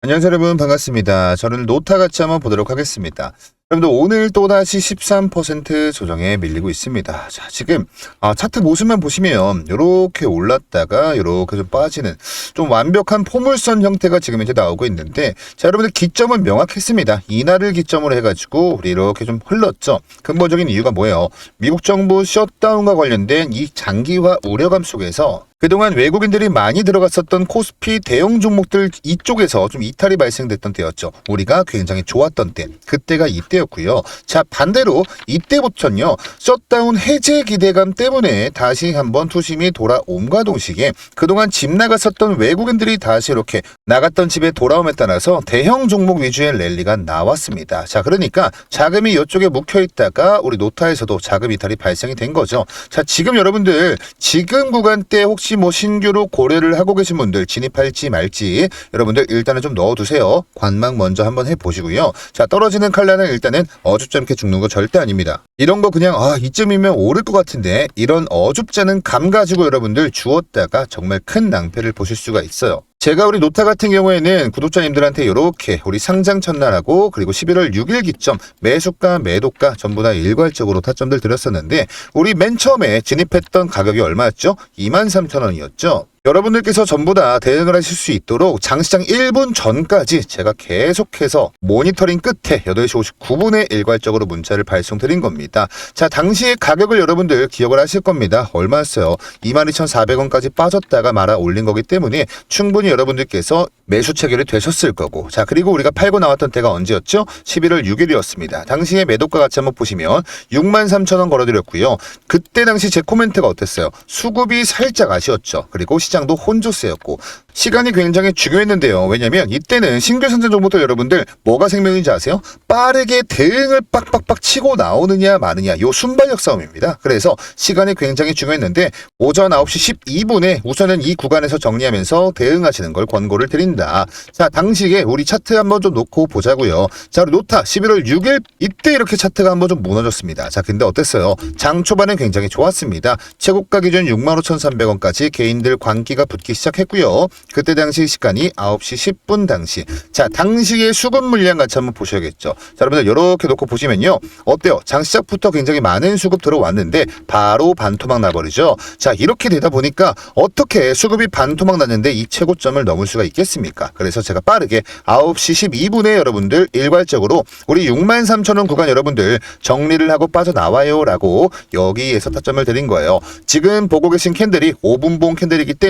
안녕하세요 여러분 반갑습니다. 저는 노타 같이 한번 보도록 하겠습니다. 여러분들 오늘 또다시 13% 조정에 밀리고 있습니다. 자 지금 아, 차트 모습만 보시면 이렇게 올랐다가 이렇게 좀 빠지는 좀 완벽한 포물선 형태가 지금 이제 나오고 있는데 자 여러분들 기점은 명확했습니다. 이날을 기점으로 해가지고 우리 이렇게 좀 흘렀죠. 근본적인 이유가 뭐예요? 미국 정부 셧다운과 관련된 이 장기화 우려감 속에서 그동안 외국인들이 많이 들어갔었던 코스피 대형 종목들 이쪽에서 좀 이탈이 발생됐던 때였죠. 우리가 굉장히 좋았던 때. 그때가 이때였고요. 자, 반대로 이때부터는요. 셧다운 해제 기대감 때문에 다시 한번 투심이 돌아옴과 동시에 그동안 집 나갔었던 외국인들이 다시 이렇게 나갔던 집에 돌아옴에 따라서 대형 종목 위주의 랠리가 나왔습니다. 자, 그러니까 자금이 이쪽에 묵혀 있다가 우리 노타에서도 자금 이탈이 발생이 된 거죠. 자, 지금 여러분들 지금 구간 때 혹시 뭐 신규로 고려를 하고 계신 분들 진입할지 말지 여러분들 일단은 좀 넣어두세요. 관망 먼저 한번 해보시고요. 자, 떨어지는 칼라는 일단은 어줍지 않게 죽는 거 절대 아닙니다. 이런 거 그냥 아 이쯤이면 오를 것 같은데 이런 어줍지 않은 감 가지고 여러분들 주었다가 정말 큰 낭패를 보실 수가 있어요. 제가 우리 노타 같은 경우에는 구독자님들한테 이렇게 우리 상장 첫날하고 그리고 11월 6일 기점 매수가 매도가 전부 다 일괄적으로 타점들 드렸었는데 우리 맨 처음에 진입했던 가격이 얼마였죠? 23,000원이었죠. 여러분들께서 전부 다 대응을 하실 수 있도록 장시장 1분 전까지 제가 계속해서 모니터링 끝에 8시 59분에 일괄적으로 문자를 발송드린 겁니다. 자, 당시의 가격을 여러분들 기억을 하실 겁니다. 얼마였어요? 22,400원까지 빠졌다가 말아 올린 거기 때문에 충분히 여러분들께서 매수 체결이 되셨을 거고. 자, 그리고 우리가 팔고 나왔던 때가 언제였죠? 11월 6일이었습니다. 당시의 매도가 같이 한번 보시면 63,000원 걸어드렸고요. 그때 당시 제 코멘트가 어땠어요? 수급이 살짝 아쉬웠죠. 그리고 시장도 혼조세였고 시간이 굉장히 중요했는데요. 왜냐면 이때는 신규 선전 정보들 여러분들 뭐가 생명인지 아세요? 빠르게 대응을 빡빡빡 치고 나오느냐 마느냐 요 순발력 싸움입니다. 그래서 시간이 굉장히 중요했는데 오전 9시 12분에 우선은 이 구간에서 정리하면서 대응하시는 걸 권고를 드린다. 자, 당시에 우리 차트 한번 좀 놓고 보자고요. 자, 우리 노타 11월 6일 이때 이렇게 차트가 한번 좀 무너졌습니다. 자, 근데 어땠어요? 장 초반은 굉장히 좋았습니다. 최고가 기준 65,300원까지 개인들 관기가 붙기 시작했고요. 그때 당시 시간이 9시 10분 당시. 자, 당시의 수급 물량 같이 한번 보셔야겠죠. 자, 여러분들 이렇게 놓고 보시면요. 어때요? 장 시작부터 굉장히 많은 수급 들어왔는데 바로 반토막 나버리죠. 자, 이렇게 되다 보니까 어떻게 수급이 반토막 났는데 이 최고점을 넘을 수가 있겠습니까? 그래서 제가 빠르게 9시 12분에 여러분들 일괄적으로 우리 63,000원 구간 여러분들 정리를 하고 빠져나와요라고 여기에서 타점을 드린 거예요. 지금 보고 계신 캔들이 5분봉 캔들이기 때문에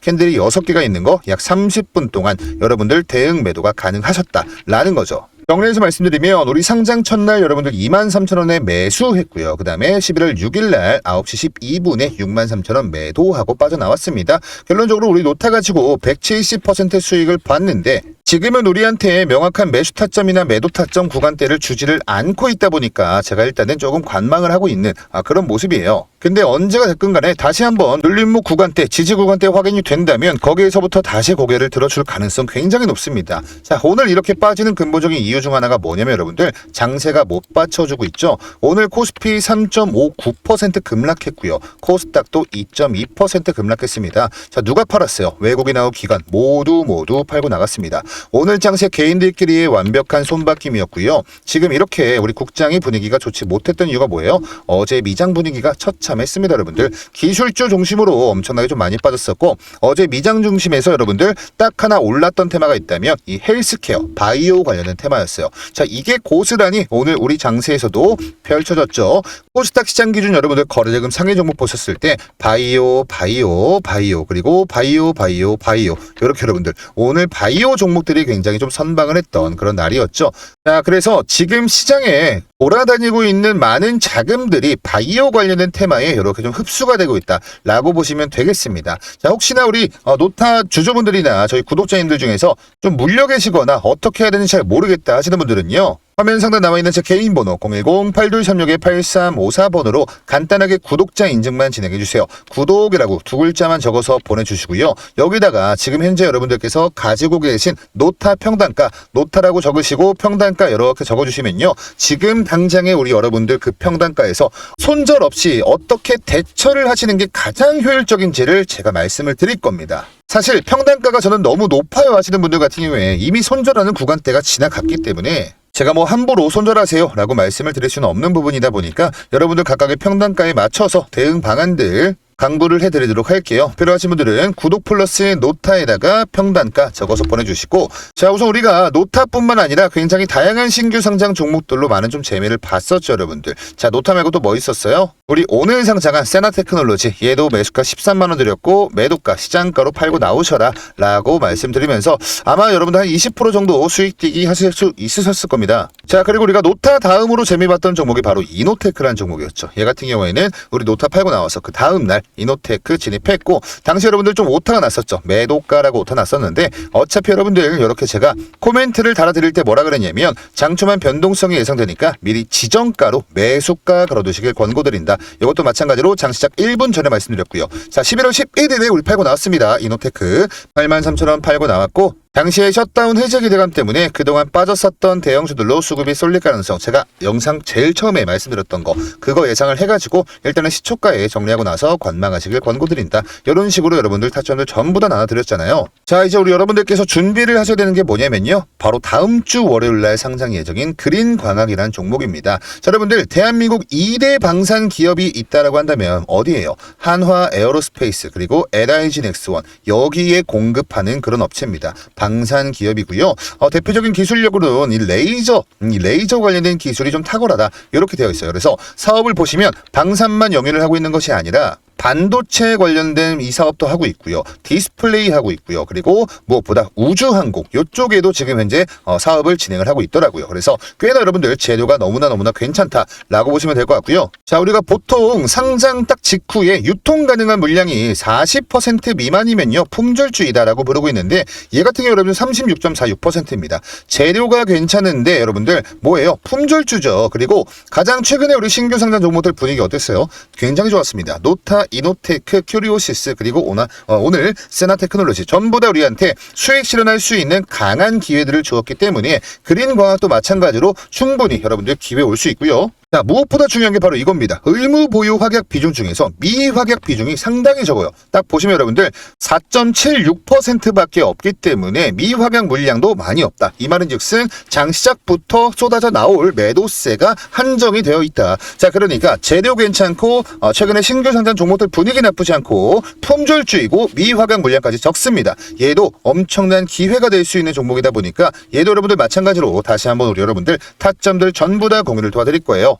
캔들이 6개가 있는 거 약 30분 동안 여러분들 대응 매도가 가능하셨다라는 거죠. 정리해서 말씀드리면 우리 상장 첫날 여러분들 23,000원에 매수했고요. 그 다음에 11월 6일날 9시 12분에 63,000원 매도하고 빠져나왔습니다. 결론적으로 우리 노타 가지고 170% 수익을 봤는데 지금은 우리한테 명확한 매수 타점이나 매도 타점 구간대를 주지를 않고 있다 보니까 제가 일단은 조금 관망을 하고 있는 아, 그런 모습이에요. 근데 언제가 됐건 간에 다시 한번 눌림목 구간대, 지지 구간대 확인이 된다면 거기에서부터 다시 고개를 들어줄 가능성 굉장히 높습니다. 자, 오늘 이렇게 빠지는 근본적인 이유 중 하나가 뭐냐면 여러분들 장세가 못 받쳐주고 있죠. 오늘 코스피 3.59% 급락했고요. 코스닥도 2.2% 급락했습니다. 자, 누가 팔았어요? 외국인하고 기관 모두 모두 팔고 나갔습니다. 오늘 장세 개인들끼리의 완벽한 손바뀜이었고요. 지금 이렇게 우리 국장의 분위기가 좋지 못했던 이유가 뭐예요? 어제 미장 분위기가 처참했습니다, 여러분들. 기술주 중심으로 엄청나게 좀 많이 빠졌었고 어제 미장 중심에서 여러분들 딱 하나 올랐던 테마가 있다면 이 헬스케어, 바이오 관련된 테마였어요. 자, 이게 고스란히 오늘 우리 장세에서도 펼쳐졌죠. 코스닥 시장 기준 여러분들 거래대금 상해 종목 보셨을 때 바이오, 바이오, 바이오 그리고 바이오, 바이오, 바이오 이렇게 여러분들 오늘 바이오 종목들 이 굉장히 좀 선방을 했던 그런 날이었죠. 자, 그래서 지금 시장에 돌아다니고 있는 많은 자금들이 바이오 관련된 테마에 이렇게 좀 흡수가 되고 있다라고 보시면 되겠습니다. 자, 혹시나 우리 어, 노타 주주분들이나 저희 구독자님들 중에서 좀 물려 계시거나 어떻게 해야 되는지 잘 모르겠다 하시는 분들은요. 화면 상단 나와 있는 제 개인 번호 010-8236-8354번으로 간단하게 구독자 인증만 진행해 주세요. 구독이라고 두 글자만 적어서 보내주시고요. 여기다가 지금 현재 여러분들께서 가지고 계신 노타 평단가, 노타라고 적으시고 평단가 이렇게 적어주시면요. 지금 당장에 우리 여러분들 그 평단가에서 손절 없이 어떻게 대처를 하시는 게 가장 효율적인지를 제가 말씀을 드릴 겁니다. 사실 평단가가 저는 너무 높아요 하시는 분들 같은 경우에 이미 손절하는 구간대가 지나갔기 때문에 제가 뭐 함부로 손절하세요 라고 말씀을 드릴 수는 없는 부분이다 보니까 여러분들 각각의 평단가에 맞춰서 대응 방안들 강구를 해드리도록 할게요. 필요하신 분들은 구독 플러스 노타에다가 평단가 적어서 보내주시고 자 우선 우리가 노타뿐만 아니라 굉장히 다양한 신규 상장 종목들로 많은 좀 재미를 봤었죠 여러분들. 자 노타 말고 또 뭐 있었어요? 우리 오늘 상장한 세나테크놀로지 얘도 매수가 13만원 드렸고 매도가 시장가로 팔고 나오셔라 라고 말씀드리면서 아마 여러분들 한 20% 정도 수익 뛰기 하실 수 있으셨을 겁니다. 자 그리고 우리가 노타 다음으로 재미봤던 종목이 바로 이노테크라는 종목이었죠. 얘 같은 경우에는 우리 노타 팔고 나와서 그 다음날 이노테크 진입했고 당시 여러분들 좀 오타가 났었죠. 매도가라고 오타 났었는데 어차피 여러분들 이렇게 제가 코멘트를 달아드릴 때 뭐라 그랬냐면 장초만 변동성이 예상되니까 미리 지정가로 매수가 걸어두시길 권고드린다. 이것도 마찬가지로 장시작 1분 전에 말씀드렸고요. 자 11월 11일에 우리 팔고 나왔습니다. 이노테크 83,000원 팔고 나왔고 당시에 셧다운 해제 기대감 때문에 그동안 빠졌었던 대형주들로 수급이 쏠릴 가능성 제가 영상 제일 처음에 말씀드렸던 거 그거 예상을 해가지고 일단은 시초가에 정리하고 나서 관망하시길 권고드린다. 이런 식으로 여러분들 타점을 전부 다 나눠드렸잖아요. 자 이제 우리 여러분들께서 준비를 하셔야 되는 게 뭐냐면요. 바로 다음 주 월요일날 상장 예정인 그린광학이라는 종목입니다. 자 여러분들 대한민국 2대 방산 기업이 있다라고 한다면 어디예요? 한화 에어로스페이스 그리고 LIG 넥스원 여기에 공급하는 그런 업체입니다 방산 기업이고요. 어, 대표적인 기술력으로는 이 레이저, 음, 이 레이저 관련된 기술이 좀 탁월하다 이렇게 되어 있어요. 그래서 사업을 보시면 방산만 영위를 하고 있는 것이 아니라 반도체 관련된 이 사업도 하고 있고요. 디스플레이 하고 있고요. 그리고 무엇보다 우주항공 이쪽에도 지금 현재 어, 사업을 진행을 하고 있더라고요. 그래서 꽤나 여러분들 재료가 너무나 너무나 괜찮다라고 보시면 될 것 같고요. 자 우리가 보통 상장 딱 직후에 유통 가능한 물량이 40% 미만이면요 품절주의다라고 부르고 있는데 얘 같은 경우 여러분 36.46%입니다. 재료가 괜찮은데 여러분들 뭐예요? 품절주죠. 그리고 가장 최근에 우리 신규 상장 종목들 분위기 어땠어요? 굉장히 좋았습니다. 노타 이노테크, 큐리오시스 그리고 오나, 어, 오늘 세나 테크놀로지 전부 다 우리한테 수익 실현할 수 있는 강한 기회들을 주었기 때문에 그린광학도 마찬가지로 충분히 여러분들 기회 올 수 있고요. 자, 무엇보다 중요한 게 바로 이겁니다. 의무 보유 확약 비중 중에서 미확약 비중이 상당히 적어요. 딱 보시면 여러분들 4.76%밖에 없기 때문에 미 확약 물량도 많이 없다. 이 말은 즉슨 장 시작부터 쏟아져 나올 매도세가 한정이 되어 있다. 자, 그러니까 재료 괜찮고 어, 최근에 신규 상장 종목들 분위기 나쁘지 않고 품절주이고 미 확약 물량까지 적습니다. 얘도 엄청난 기회가 될 수 있는 종목이다 보니까 얘도 여러분들 마찬가지로 다시 한번 우리 여러분들 타점들 전부 다 공유를 도와드릴 거예요.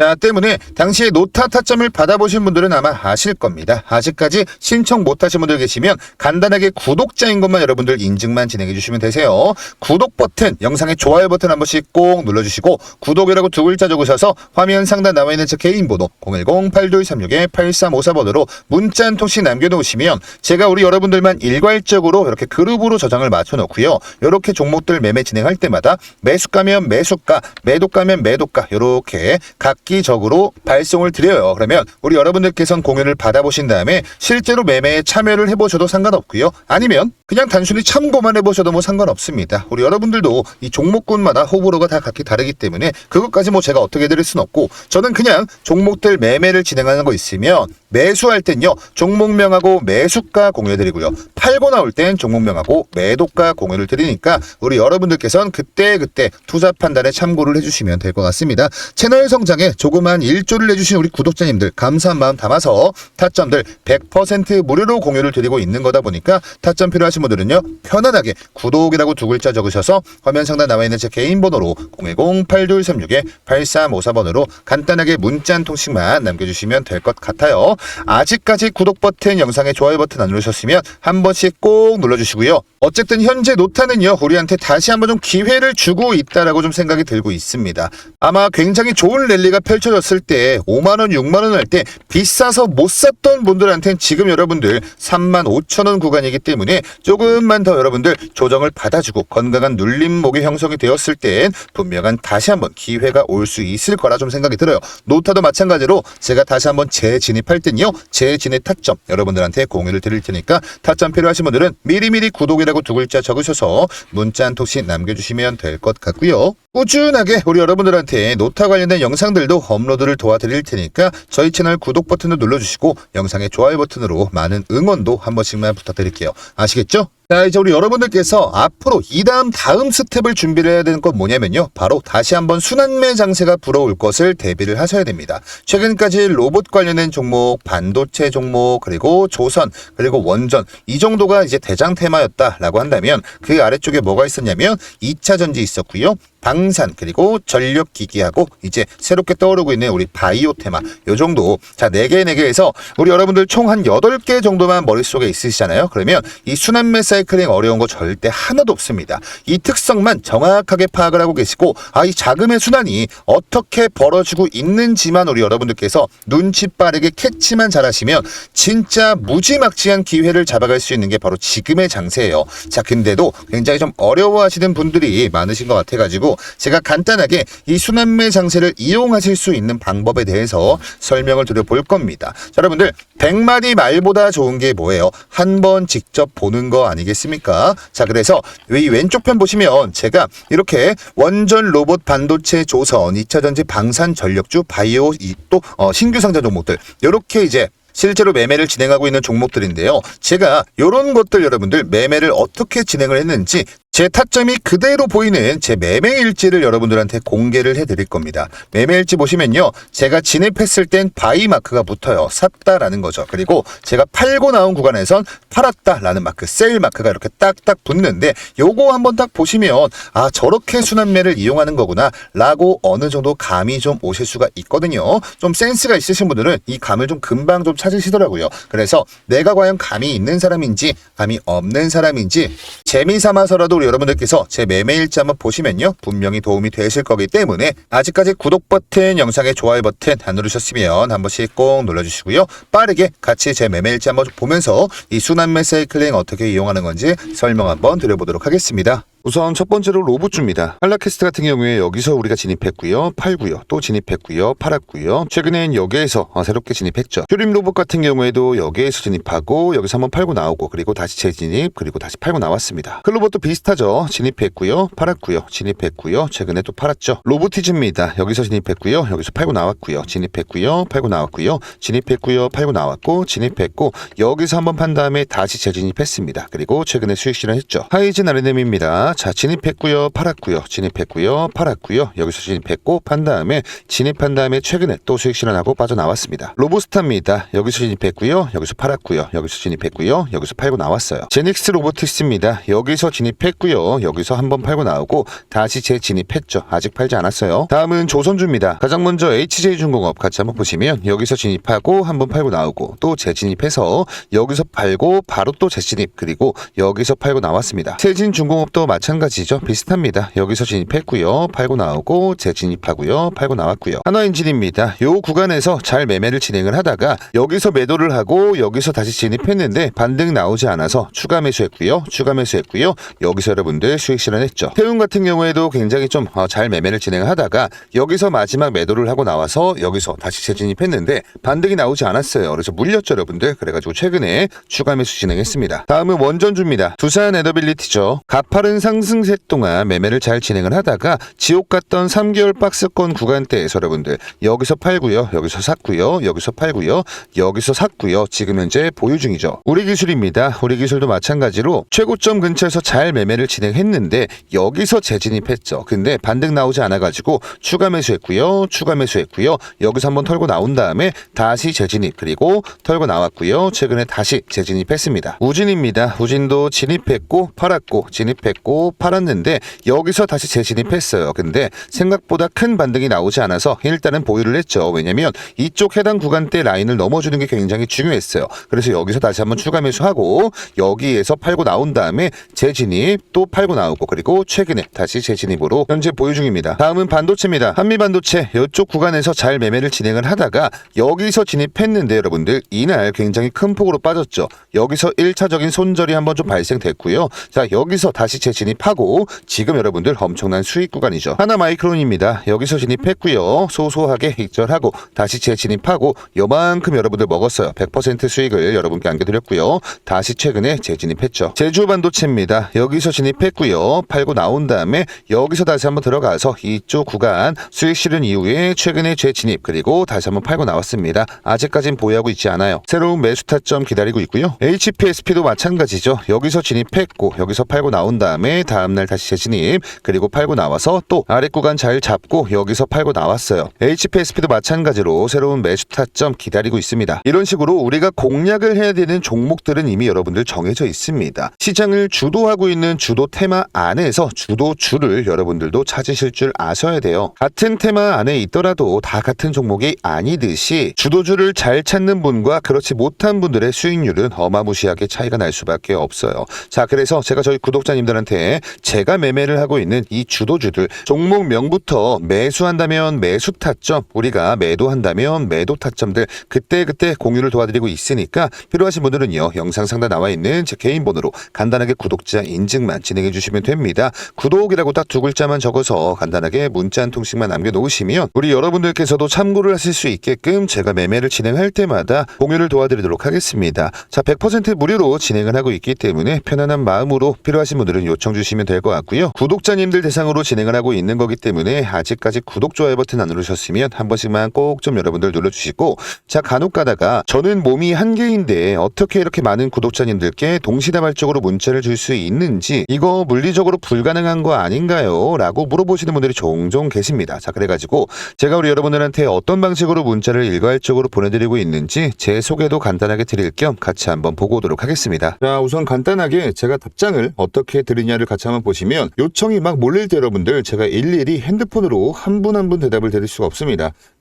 자, 때문에 당시에 노타 타점을 받아보신 분들은 아마 아실 겁니다. 아직까지 신청 못하신 분들 계시면 간단하게 구독자인 것만 여러분들 인증만 진행해 주시면 되세요. 구독 버튼, 영상의 좋아요 버튼 한 번씩 꼭 눌러주시고 구독이라고 두 글자 적으셔서 화면 상단 나와 있는 제 개인 번호 010-8236-8354번으로 문자 한 통씩 남겨놓으시면 제가 우리 여러분들만 일괄적으로 이렇게 그룹으로 저장을 맞춰놓고요. 이렇게 종목들 매매 진행할 때마다 매수가면 매수가, 매도가면 매도가 이렇게 각 기적으로 발송을 드려요. 그러면 우리 여러분들께서는 공유를 받아보신 다음에 실제로 매매에 참여를 해보셔도 상관없고요. 아니면 그냥 단순히 참고만 해보셔도 뭐 상관없습니다. 우리 여러분들도 이 종목군마다 호불호가 다 각기 다르기 때문에 그것까지 뭐 제가 어떻게 드릴 순 없고 저는 그냥 종목들 매매를 진행하는 거 있으면 매수할 땐요 종목명하고 매수가 공유해드리고요 팔고 나올 땐 종목명하고 매도가 공유를 드리니까 우리 여러분들께서는 그때 그때 투자 판단에 참고를 해주시면 될 것 같습니다 채널 성장에 조그만 일조를 내주신 우리 구독자님들 감사한 마음 담아서 타점들 100% 무료로 공유를 드리고 있는 거다 보니까 타점 필요하신 분들은요 편안하게 구독이라고 두 글자 적으셔서 화면 상단 나와 있는 제 개인 번호로 010-8236-8354번으로 간단하게 문자 한 통씩만 남겨주시면 될 것 같아요. 아직까지 구독 버튼, 영상에 좋아요 버튼 안 누르셨으면 한 번씩 꼭 눌러주시고요. 어쨌든 현재 노타는요, 우리한테 다시 한번 좀 기회를 주고 있다라고 좀 생각이 들고 있습니다. 아마 굉장히 좋은 랠리가 펼쳐졌을 때 5만 원, 6만 원 할 때 비싸서 못 샀던 분들한테는 지금 여러분들 3만 5천 원 구간이기 때문에 조금만 더 여러분들 조정을 받아주고 건강한 눌림목이 형성이 되었을 땐 분명한 다시 한번 기회가 올 수 있을 거라 좀 생각이 들어요. 노타도 마찬가지로 제가 다시 한번 재진입할 땐요. 재진입 타점 여러분들한테 공유를 드릴 테니까 타점 필요하신 분들은 미리미리 구독이라고 두 글자 적으셔서 문자 한 통씩 남겨주시면 될 것 같고요. 꾸준하게 우리 여러분들한테 노타 관련된 영상들 도 업로드를 도와드릴 테니까 저희 채널 구독 버튼도 눌러주시고 영상의 좋아요 버튼으로 많은 응원도 한 번씩만 부탁드릴게요. 아시겠죠? 자 이제 우리 여러분들께서 앞으로 이 다음 다음 스텝을 준비를 해야 되는 건 뭐냐면요. 바로 다시 한번 순환매 장세가 불어올 것을 대비를 하셔야 됩니다. 최근까지 로봇 관련된 종목 반도체 종목 그리고 조선 그리고 원전 이 정도가 이제 대장 테마였다라고 한다면 그 아래쪽에 뭐가 있었냐면 2차 전지 있었고요. 방산 그리고 전력 기기하고 이제 새롭게 떠오르고 있는 우리 바이오 테마 요 정도. 자 4개 4개에서 우리 여러분들 총 한 8개 정도만 머릿속에 있으시잖아요. 그러면 이 순환매 사 이클링 어려운 거 절대 하나도 없습니다 이 특성만 정확하게 파악을 하고 계시고 아 이 자금의 순환이 어떻게 벌어지고 있는지만 우리 여러분들께서 눈치 빠르게 캐치만 잘하시면 진짜 무지막지한 기회를 잡아갈 수 있는 게 바로 지금의 장세예요 자 근데도 굉장히 좀 어려워하시는 분들이 많으신 것 같아가지고 제가 간단하게 이 순환매 장세를 이용하실 수 있는 방법에 대해서 설명을 드려볼 겁니다. 자, 여러분들 100마디 말보다 좋은 게 뭐예요? 한 번 직접 보는 거 아니겠 습니까? 자 그래서 이 왼쪽 편 보시면 제가 이렇게 원전 로봇 반도체 조선 2차전지 방산 전력주 바이오 이또 어, 신규 상장 종목들 이렇게 이제 실제로 매매를 진행하고 있는 종목들인데요. 제가 이런 것들 여러분들 매매를 어떻게 진행을 했는지 제 타점이 그대로 보이는 제 매매 일지를 여러분들한테 공개를 해드릴 겁니다. 매매 일지 보시면요. 제가 진입했을 땐 바이 마크가 붙어요. 샀다라는 거죠. 그리고 제가 팔고 나온 구간에선 팔았다라는 마크, 셀 마크가 이렇게 딱딱 붙는데 요거 한번 딱 보시면 아 저렇게 순환매를 이용하는 거구나 라고 어느 정도 감이 좀 오실 수가 있거든요. 좀 센스가 있으신 분들은 이 감을 좀 금방 좀 찾으시더라고요. 그래서 내가 과연 감이 있는 사람인지 감이 없는 사람인지 재미삼아서라도 우리 여러분들께서 제 매매 일지 한번 보시면요. 분명히 도움이 되실 거기 때문에 아직까지 구독 버튼, 영상의 좋아요 버튼 안 누르셨으면 한 번씩 꼭 눌러주시고요. 빠르게 같이 제 매매 일지 한번 보면서 이 순환매 사이클링 어떻게 이용하는 건지 설명 한번 드려보도록 하겠습니다. 우선 첫 번째로 로봇주입니다. 한라캐스트 같은 경우에 여기서 우리가 진입했고요. 팔고요. 또 진입했고요. 팔았고요. 최근엔 여기에서 어, 새롭게 진입했죠. 휴림 로봇 같은 경우에도 여기에서 진입하고 여기서 한번 팔고 나오고 그리고 다시 재진입 그리고 다시 팔고 나왔습니다. 클로봇도 비슷하죠. 진입했고요. 팔았고요. 진입했고요. 최근에 또 팔았죠. 로보티즈입니다. 여기서 진입했고요. 여기서 팔고 나왔고요. 진입했고요. 팔고 나왔고요. 진입했고요. 팔고 나왔고 진입했고 여기서 한번 판 다음에 다시 재진입했습니다. 그리고 최근에 수익 실현했죠. 하이진 아르넴입니다. 자 진입했고요. 팔았고요. 진입했고요. 팔았고요. 여기서 진입했고 판 다음에 진입한 다음에 최근에 또 수익 실현하고 빠져나왔습니다. 로보스타입니다. 여기서 진입했고요. 여기서 팔았고요. 여기서 진입했고요. 여기서 팔고 나왔어요. 제닉스 로보틱스입니다. 여기서 진입했고요. 여기서 한 번 팔고 나오고 다시 재진입했죠. 아직 팔지 않았어요. 다음은 조선주입니다. 가장 먼저 HJ중공업 같이 한번 보시면 여기서 진입하고 한 번 팔고 나오고 또 재진입해서 여기서 팔고 바로 또 재진입 그리고 여기서 팔고 나왔습니다. 세진중공업도 마찬가지 죠. 비슷합니다. 여기서 진입했고요. 팔고 나오고 재진입하고요. 팔고 나왔고요. 한화엔진입니다. 요 구간에서 잘 매매를 진행을 하다가 여기서 매도를 하고 여기서 다시 진입했는데 반등 나오지 않아서 추가 매수했고요. 추가 매수했고요. 여기서 여러분들 수익 실현했죠. 태운 같은 경우에도 굉장히 좀 잘 매매를 진행을 하다가 여기서 마지막 매도를 하고 나와서 여기서 다시 재진입했는데 반등이 나오지 않았어요. 그래서 물렸죠, 여러분들. 그래가지고 최근에 추가 매수 진행했습니다. 다음은 원전주입니다. 두산 에더빌리티죠. 가파른 상 승세 동안 매매를 잘 진행을 하다가 지옥 같던 3개월 박스권 구간대에서 여러분들 여기서 팔고요. 여기서 샀고요. 여기서 팔고요. 여기서 샀고요. 지금 현재 보유 중이죠. 우리 기술입니다. 우리 기술도 마찬가지로 최고점 근처에서 잘 매매를 진행했는데 여기서 재진입했죠. 근데 반등 나오지 않아가지고 추가 매수했고요. 추가 매수했고요. 여기서 한번 털고 나온 다음에 다시 재진입 그리고 털고 나왔고요. 최근에 다시 재진입했습니다. 우진입니다. 우진도 진입했고 팔았고 진입했고 팔았는데 여기서 다시 재진입했어요. 근데 생각보다 큰 반등이 나오지 않아서 일단은 보유를 했죠. 왜냐면 이쪽 해당 구간대 라인을 넘어주는 게 굉장히 중요했어요. 그래서 여기서 다시 한번 추가 매수하고 여기에서 팔고 나온 다음에 재진입 또 팔고 나오고 그리고 최근에 다시 재진입으로 현재 보유 중입니다. 다음은 반도체입니다. 한미 반도체 이쪽 구간에서 잘 매매를 진행을 하다가 여기서 진입했는데 여러분들 이날 굉장히 큰 폭으로 빠졌죠. 여기서 1차적인 손절이 한번 좀 발생됐고요. 자 여기서 다시 재진입 하고 지금 여러분들 엄청난 수익 구간이죠. 하나 마이크론입니다. 여기서 진입했고요. 소소하게 익절하고 다시 재진입하고 요만큼 여러분들 먹었어요. 100% 수익을 여러분께 안겨드렸고요. 다시 최근에 재진입했죠. 제주 반도체입니다. 여기서 진입했고요. 팔고 나온 다음에 여기서 다시 한번 들어가서 이쪽 구간 수익 실현 이후에 최근에 재진입 그리고 다시 한번 팔고 나왔습니다. 아직까진 보유하고 있지 않아요. 새로운 매수 타점 기다리고 있고요. HPSP도 마찬가지죠. 여기서 진입했고 여기서 팔고 나온 다음에 다음날 다시 재진입 그리고 팔고 나와서 또 아래 구간 잘 잡고 여기서 팔고 나왔어요. HPSP도 마찬가지로 새로운 매수 타점 기다리고 있습니다. 이런 식으로 우리가 공략을 해야 되는 종목들은 이미 여러분들 정해져 있습니다. 시장을 주도하고 있는 주도 테마 안에서 주도 주를 여러분들도 찾으실 줄 아셔야 돼요. 같은 테마 안에 있더라도 다 같은 종목이 아니듯이 주도주를 잘 찾는 분과 그렇지 못한 분들의 수익률은 어마무시하게 차이가 날 수밖에 없어요. 자, 그래서 제가 저희 구독자님들한테 제가 매매를 하고 있는 이 주도주들 종목명부터 매수한다면 매수 타점, 우리가 매도한다면 매도 타점들 그때그때 공유를 도와드리고 있으니까 필요하신 분들은요. 영상 상단 나와 있는 제 개인 번호로 간단하게 구독자 인증만 진행해 주시면 됩니다. 구독이라고 딱 두 글자만 적어서 간단하게 문자 한 통씩만 남겨 놓으시면 우리 여러분들께서도 참고를 하실 수 있게끔 제가 매매를 진행할 때마다 공유를 도와드리도록 하겠습니다. 자, 100% 무료로 진행을 하고 있기 때문에 편안한 마음으로 필요하신 분들은 요청 주시면 될 것 같고요. 구독자님들 대상으로 진행을 하고 있는 거기 때문에 아직까지 구독, 좋아요 버튼 안 누르셨으면 한 번씩만 꼭 좀 여러분들 눌러주시고 자, 간혹 가다가 저는 몸이 한 개인데 어떻게 이렇게 많은 구독자님들께 동시다발적으로 문자를 줄 수 있는지 이거 물리적으로 불가능한 거 아닌가요? 라고 물어보시는 분들이 종종 계십니다. 자, 그래가지고 제가 우리 여러분들한테 어떤 방식으로 문자를 일괄적으로 보내드리고 있는지 제 소개도 간단하게 드릴 겸 같이 한번 보고 오도록 하겠습니다. 자, 우선 간단하게 제가 답장을 어떻게 드리냐를 같이 한번 보시면 요청이 막 몰릴 때 여러분들 제가 일일이 핸드폰으로 한 분 한 분 대답을 드릴 수가 없습니다.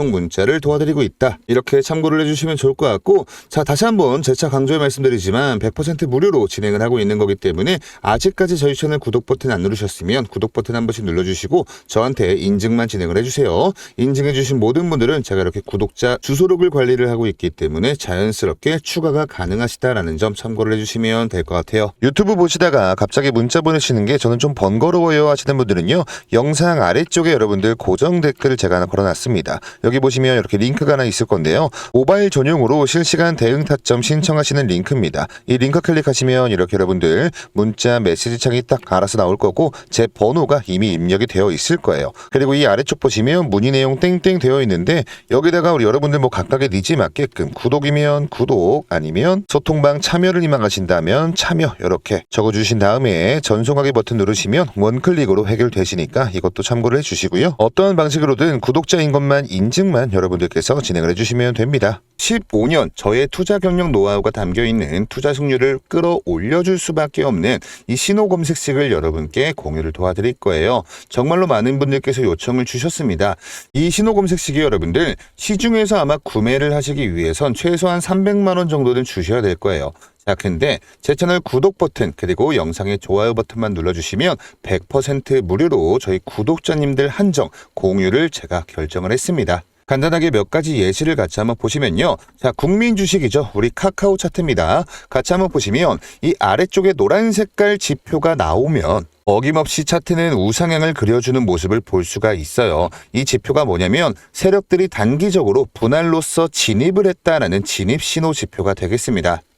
문자를 도와드리고 있다. 이렇게 참고를 해주시면 좋을 것 같고 자 다시 한번 재차 강조해 말씀드리지만 100% 무료로 진행을 하고 있는 거기 때문에 아직까지 저희 채널 구독 버튼 안 누르셨으면 구독 버튼 한 번씩 눌러주시고 저한테 인증만 진행을 해주세요. 인증해주신 모든 분들은 제가 이렇게 구독자 주소록을 관리를 하고 있기 때문에 자연스럽게 추가가 가능하시다라는 점 참고를 해주시면 될 것 같아요. 유튜브 보시다가 갑자기 문자 보내시는 게 저는 좀 번거로워요 하시는 분들은요. 영상 아래쪽에 여러분들 고정 댓글을 제가 하나 걸어놨습니다. 여기 보시면 이렇게 링크가 하나 있을 건데요. 모바일 전용으로 실시간 대응 타점 신청하시는 링크입니다. 이 링크 클릭하시면 이렇게 여러분들 문자 메시지 창이 딱 알아서 나올 거고 제 번호가 이미 입력이 되어 있을 거예요. 그리고 이 아래쪽 보시면 문의 내용 땡땡 되어 있는데 여기다가 우리 여러분들 뭐 각각의 니즈에 맞게끔 구독이면 구독 아니면 소통방 참여를 희망하신다면 참여 이렇게 적어주신 다음에 전송하기 버튼 누르시면 원클릭으로 해결되시니까 이것도 참고를 해주시고요. 어떤 방식으로든 구독자인 것만 인 증만 여러분들께서 진행을 해주시면 됩니다. 15년 저의 투자 경력 노하우가 담겨 있는 투자 승률을 끌어올려줄 수밖에 없는 이 신호 검색식을 여러분께 공유를 도와드릴 거예요. 정말로 많은 분들께서 요청을 주셨습니다. 이 신호 검색식이 여러분들 시중에서 아마 구매를 하시기 위해선 최소한 300만 원 정도는 주셔야 될 거예요. 자, 근데 제 채널 구독 버튼 그리고 영상의 좋아요 버튼만 눌러주시면 100% 무료로 저희 구독자님들 한정 공유를 제가 결정을 했습니다. 간단하게 몇 가지 예시를 같이 한번 보시면요. 자, 국민 주식이죠. 우리 카카오 차트입니다. 같이 한번 보시면 이 아래쪽에 노란 색깔 지표가 나오면 어김없이 차트는 우상향을 그려주는 모습을 볼 수가 있어요. 이 지표가 뭐냐면 세력들이 단기적으로 분할로서 진입을 했다라는 진입 신호 지표가 되겠습니다.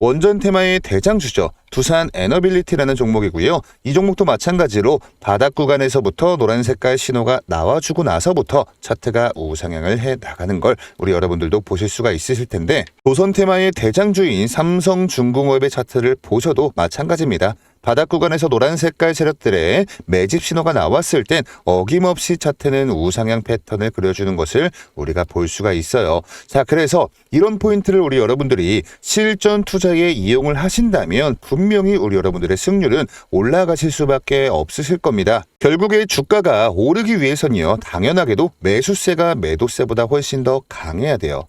원전 테마의 대장주죠. 두산 에너빌리티라는 종목이고요. 이 종목도 마찬가지로 바닥 구간에서부터 노란 색깔 신호가 나와주고 나서부터 차트가 우상향을 해 나가는 걸 우리 여러분들도 보실 수가 있으실 텐데 조선 테마의 대장주인 삼성중공업의 차트를 보셔도 마찬가지입니다. 바닥 구간에서 노란 색깔 세력들의 매집 신호가 나왔을 땐 어김없이 차트는 우상향 패턴을 그려주는 것을 우리가 볼 수가 있어요. 자, 그래서 이런 포인트를 우리 여러분들이 실전 투자 에 이용을 하신다면 분명히 우리 여러분들의 승률은 올라가실 수밖에 없으실 겁니다. 결국에 주가가 오르기 위해서는요, 당연하게도 매수세가 매도세보다 훨씬 더 강해야 돼요.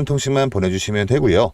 통씩만 보내주시면 되고요.